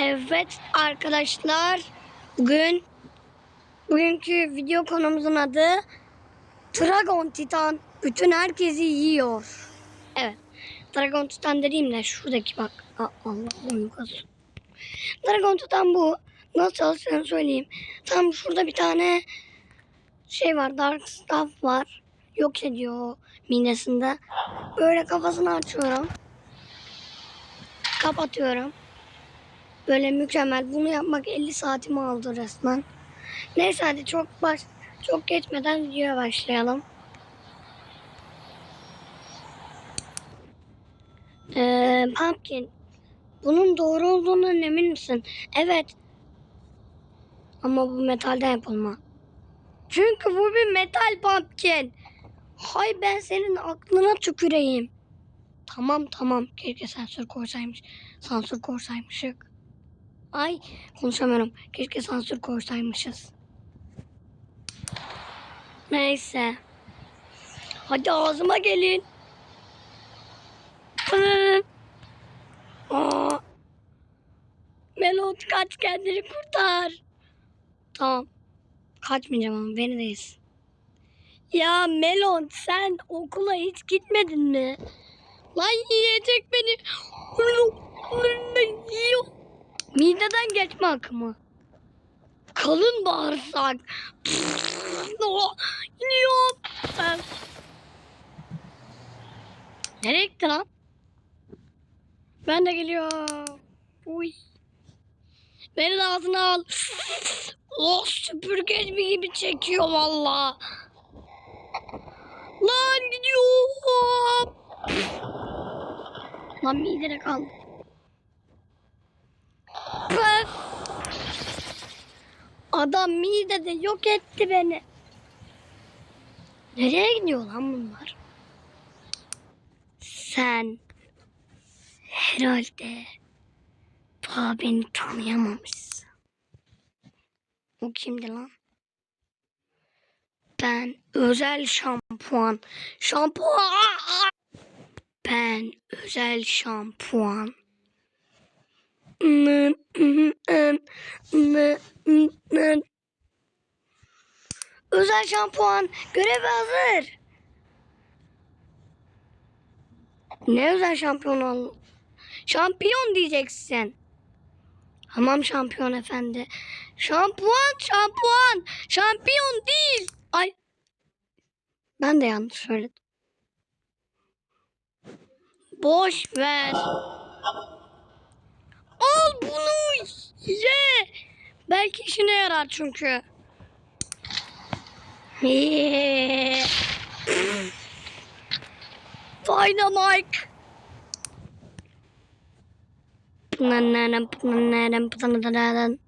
Evet arkadaşlar bugün bugünkü video konumuzun adı Dragon Titan bütün herkesi yiyor. Evet. Dragon Titan dediğim de şuradaki bak. Allah boyun kasıyor. Dragon Titan bu. Nasıl çalıştığını söyleyeyim. Tam şurada bir tane şey var. Dark Staff var. Yok ediyor midesinde. Böyle kafasını açıyorum. Kapatıyorum. Böyle mükemmel. Bunu yapmak 50 saatimi aldı resmen. Neyse hadi çok baş çok geçmeden videoya başlayalım. Ee, Pumpkin. Bunun doğru olduğundan emin misin? Evet. Ama bu metalden yapılma. Çünkü bu bir metal pumpkin. Hay ben senin aklına tüküreyim. Tamam tamam. Keşke sensör koysaymış. Sansür koysaymışık. Ay konuşamıyorum. Keşke sansür koysaymışız. Neyse. Hadi ağzıma gelin. Aa. Melot kaç kendini kurtar. Tamam. Kaçmayacağım ama beni deyiz. Ya Melon sen okula hiç gitmedin mi? Lan yiyecek beni. Yiyor. Mideden geçme akımı. Kalın bağırsak. Ben... Nereye gitti lan? Ben de geliyorum. Uy. Beni de ağzına al. Oh süpürge gibi çekiyor valla. Lan gidiyorum. Lan midene kaldı. Adam midede yok etti beni. Nereye gidiyor lan bunlar? Sen herhalde daha beni tanıyamamışsın. O kimdi lan? Ben özel şampuan. Şampuan. Ben özel şampuan. Özel şampuan görev hazır. Ne özel şampiyon ol? Şampiyon diyeceksin. Tamam şampiyon efendi. Şampuan, şampuan. Şampiyon değil. Ay. Ben de yanlış söyledim. Boş ver. Al bunu ye. Belki işine yarar çünkü. Dynamite. Pınanaren, pınanaren, pınanaren.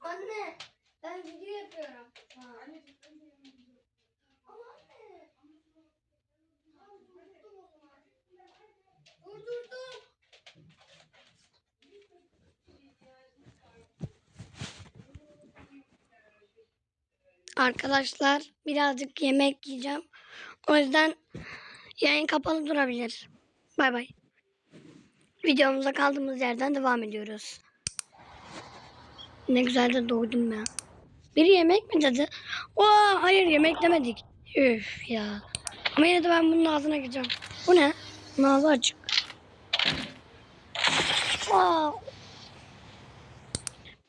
Anne, ben video yapıyorum. Ama anne. Durdurdum. Arkadaşlar birazcık yemek yiyeceğim. O yüzden yayın kapalı durabilir. Bay bay. Videomuza kaldığımız yerden devam ediyoruz. Ne güzel de doydum ya. Biri yemek mi dedi? Aa, hayır yemek demedik. Üf ya. Ama yine de ben bunun ağzına gireceğim. Bu ne? Bunun açık.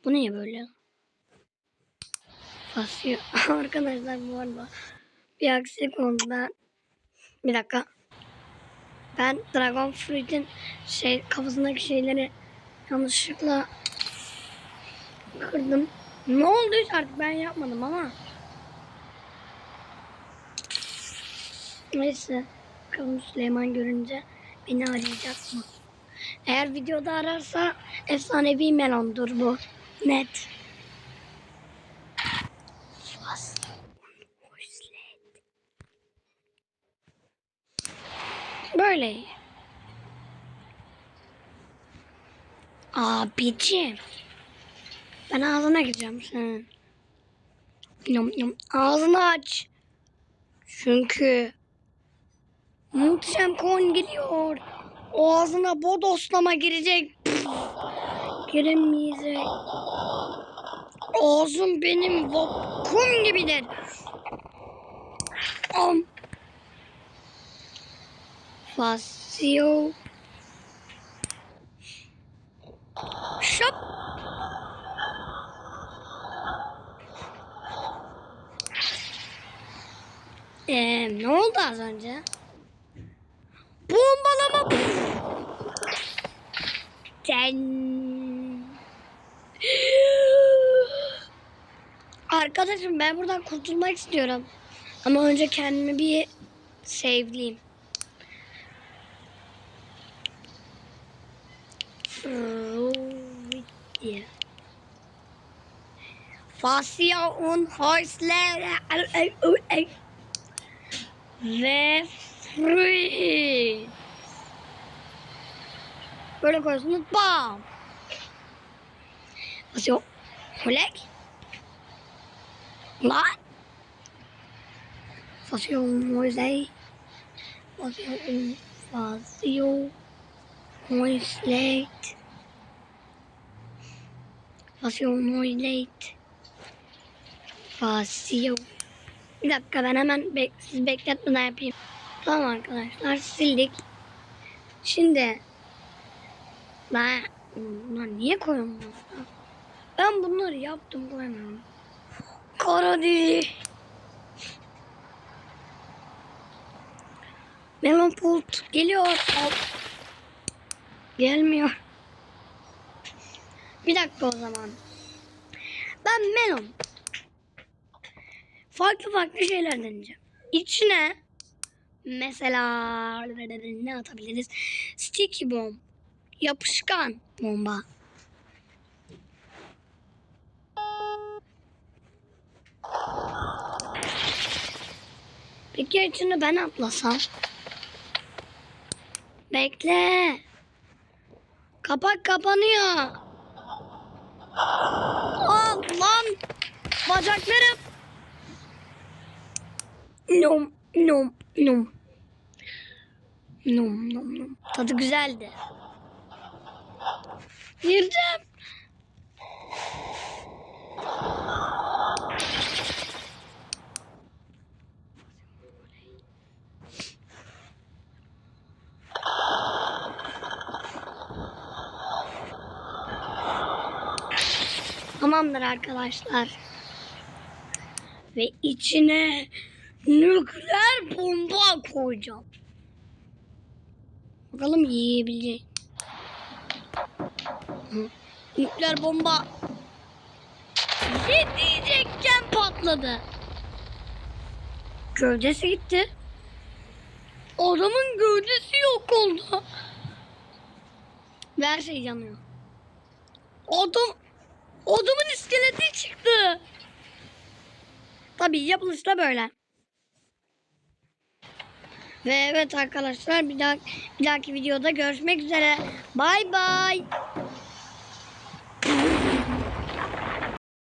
Bu niye böyle? Basıyor. Arkadaşlar bu arada bir aksilik oldu ben. Bir dakika. Ben Dragon Fruit'in şey kafasındaki şeyleri yanlışlıkla kırdım. Ne olduysa artık ben yapmadım ama. Neyse. Bakalım Süleyman görünce beni arayacak mı? Eğer videoda ararsa efsanevi melondur bu. Net. Böyle. Abicim. Ben ağzına gireceğim senin. Yum, yum. Ağzını aç. Çünkü Muhteşem kon geliyor. Ağzına bodoslama girecek. Giremeyecek. Ağzım benim vakum gibidir. Am. Fasio. Şap. Ee, ne oldu az önce? Bombalama. Sen. Arkadaşım ben buradan kurtulmak istiyorum. Ama önce kendimi bir sevleyeyim. Fasya un Häusler ve free. Böyle koyuyorsunuz. Bam. Fasya Hulek. Lan. Fasya un Häusler. Fasya un Fasya Häusler. Fasya bir dakika ben hemen bek siz bekletmeden yapayım. Tamam arkadaşlar sildik. Şimdi ben bunlar niye koyulmuyor? Ben bunları yaptım koyamıyorum. Kara deli. Melon pult geliyor. Gelmiyor. Bir dakika o zaman. Ben melon farklı farklı şeyler deneyeceğim. İçine mesela ne atabiliriz? Sticky bomb, yapışkan bomba. Peki içine ben atlasam? Bekle. Kapak kapanıyor. Aa, lan bacaklarım. Nom nom nom. Nom nom nom. Tadı güzeldi. Girdim. Tamamdır arkadaşlar. Ve içine nükleer bomba koyacağım. Bakalım yiyebilecek. Nükleer bomba ne diyecekken patladı. Gövdesi gitti. Adamın gövdesi yok oldu. Ve her şey yanıyor. Adam adamın iskeleti çıktı. Tabii yapılışı da böyle. Ve evet arkadaşlar bir daha bir dahaki videoda görüşmek üzere. Bay bay.